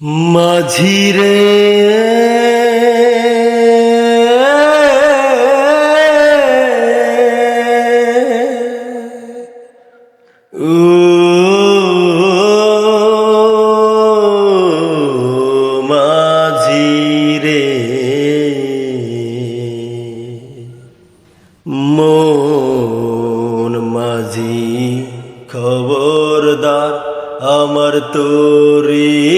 মাঝিরে মাঝিরে মাঝি খবরদার আমার তোরি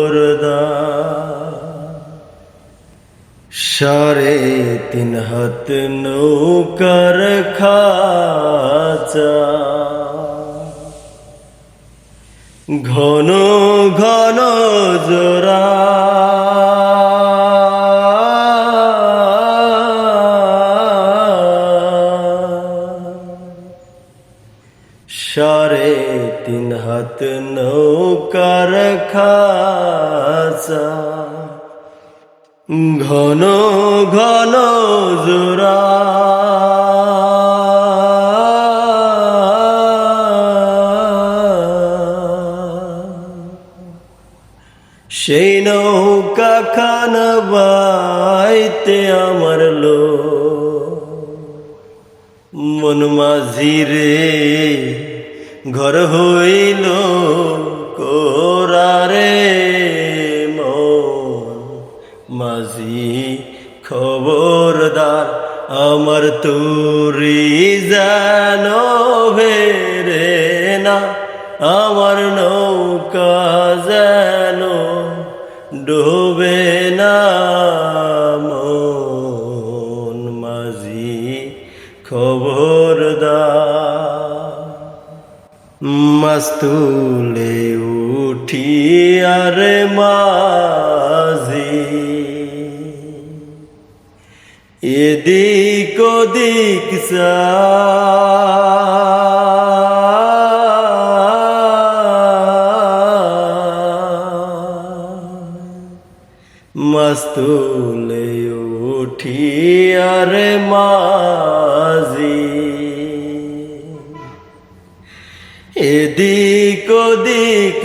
সাড়ে তিন হাত নৌকার খাচা। ঘন ঘন জোড়া। সাড়ে তিন হাত নৌকার খাচা। ঘন ঘন জোড়া। সেই নৌকা খান বাইতে আমার লো মন মাঝিরে ঘর হইল কোরারে খবরদার আমার তুরি যেন ভেরে না, আমার নৌকা যেন ডোবে না, মন মাঝি খবরদার। মস্তুলে উঠি আর মাঝি এদিক ওদিক মস্তুলে উঠি আর মাঝি এদিক ওদিক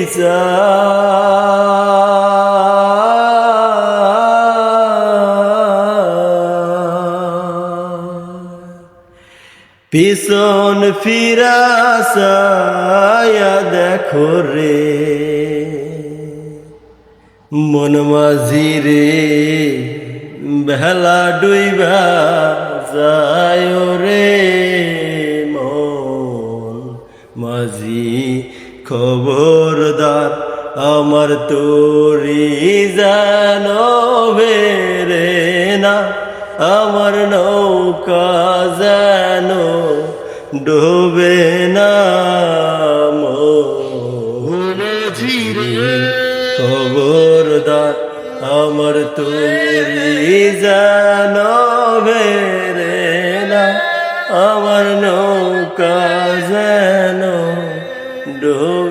পিছন ফিরা সায়া দেখো রে। মন মাঝি রে বেলা ডুইবা যায় রে। মন মাঝি খবরদার আমার তোরি যেন বেরে না। আমার নৌকা ডোবে না খবরদার আমার তুমি জানবে না আমার নৌকা যেন ডোবে